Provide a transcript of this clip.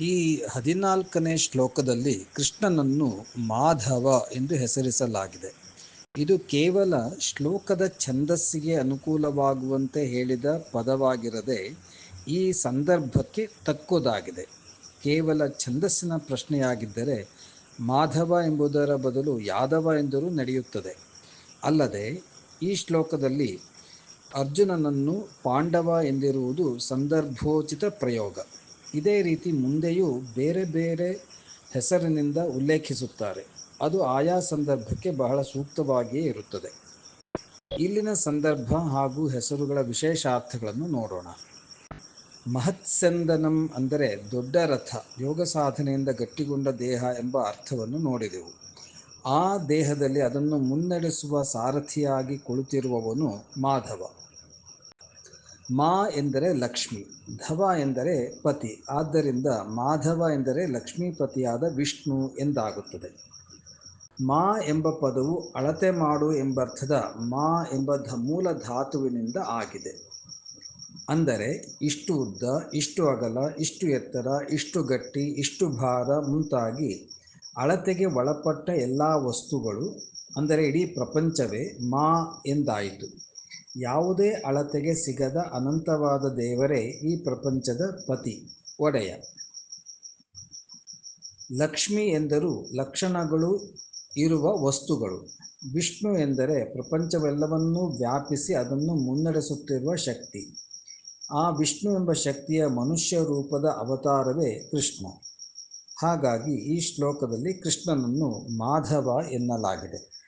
ಈ ಹದಿನಾಲ್ಕನೇ ಶ್ಲೋಕದಲ್ಲಿ ಕೃಷ್ಣನನ್ನು ಮಾಧವ ಎಂದು ಹೆಸರಿಸಲಾಗಿದೆ. ಇದು ಕೇವಲ ಶ್ಲೋಕದ ಛಂದಸ್ಸಿಗೆ ಅನುಕೂಲವಾಗುವಂತೆ ಹೇಳಿದ ಪದವಾಗಿರದೆ ಈ ಸಂದರ್ಭಕ್ಕೆ ತಕ್ಕೋದಾಗಿದೆ. ಕೇವಲ ಛಂದಸ್ಸಿನ ಪ್ರಶ್ನೆಯಾಗಿದ್ದರೆ ಮಾಧವ ಎಂಬುದರ ಬದಲು ಯಾದವ ಎಂದರೂ ನಡೆಯುತ್ತದೆ. ಅಲ್ಲದೆ ಈ ಶ್ಲೋಕದಲ್ಲಿ ಅರ್ಜುನನನ್ನು ಪಾಂಡವ ಎಂದಿರುವುದು ಸಂದರ್ಭೋಚಿತ ಪ್ರಯೋಗ. ಇದೇ ರೀತಿ ಮುಂದೆಯೂ ಬೇರೆ ಬೇರೆ ಹೆಸರಿನಿಂದ ಉಲ್ಲೇಖಿಸುತ್ತಾರೆ. ಅದು ಆಯಾ ಸಂದರ್ಭಕ್ಕೆ ಬಹಳ ಸೂಕ್ತವಾಗಿಯೇ ಇರುತ್ತದೆ. ಇಲ್ಲಿನ ಸಂದರ್ಭ ಹಾಗೂ ಹೆಸರುಗಳ ವಿಶೇಷಾರ್ಥಗಳನ್ನು ನೋಡೋಣ. ಮಹತ್ಸಂದನಂ ಅಂದರೆ ದೊಡ್ಡ ರಥ, ಯೋಗ ಸಾಧನೆಯಿಂದ ಗಟ್ಟಿಗೊಂಡ ದೇಹ ಎಂಬ ಅರ್ಥವನ್ನು ನೋಡಿದೆವು. ಆ ದೇಹದಲ್ಲಿ ಅದನ್ನು ಮುನ್ನಡೆಸುವ ಸಾರಥಿಯಾಗಿ ಕುಳಿತಿರುವವನು ಮಾಧವ. ಮಾ ಎಂದರೆ ಲಕ್ಷ್ಮಿ, ಧವ ಎಂದರೆ ಪತಿ. ಆದ್ದರಿಂದ ಮಾಧವ ಎಂದರೆ ಲಕ್ಷ್ಮೀಪತಿಯಾದ ವಿಷ್ಣು ಎಂದಾಗುತ್ತದೆ. ಮಾ ಎಂಬ ಪದವು ಅಳತೆ ಮಾಡು ಎಂಬರ್ಥದ ಮಾ ಎಂಬ ಧ ಮೂಲ ಧಾತುವಿನಿಂದ ಆಗಿದೆ. ಅಂದರೆ ಇಷ್ಟು ಉದ್ದ, ಇಷ್ಟು ಅಗಲ, ಇಷ್ಟು ಎತ್ತರ, ಇಷ್ಟು ಗಟ್ಟಿ, ಇಷ್ಟು ಭಾರ ಮುಂತಾಗಿ ಅಳತೆಗೆ ಒಳಪಟ್ಟ ಎಲ್ಲ ವಸ್ತುಗಳು, ಅಂದರೆ ಇಡೀ ಪ್ರಪಂಚವೇ ಮಾ ಎಂದಾಯಿತು. ಯಾವುದೇ ಅಳತೆಗೆ ಸಿಗದ ಅನಂತವಾದ ದೇವರೇ ಈ ಪ್ರಪಂಚದ ಪತಿ. ಒಡೆಯ. ಲಕ್ಷ್ಮಿ ಎಂದರೂ ಲಕ್ಷಣಗಳು ಇರುವ ವಸ್ತುಗಳು. ವಿಷ್ಣು ಎಂದರೆ ಪ್ರಪಂಚವೆಲ್ಲವನ್ನೂ ವ್ಯಾಪಿಸಿ ಅದನ್ನು ಮುನ್ನಡೆಸುತ್ತಿರುವ ಶಕ್ತಿ. ಆ ವಿಷ್ಣು ಎಂಬ ಶಕ್ತಿಯ ಮನುಷ್ಯ ರೂಪದ ಅವತಾರವೇ ಕೃಷ್ಣ. ಹಾಗಾಗಿ ಈ ಶ್ಲೋಕದಲ್ಲಿ ಕೃಷ್ಣನನ್ನು ಮಾಧವ ಎನ್ನಲಾಗಿದೆ.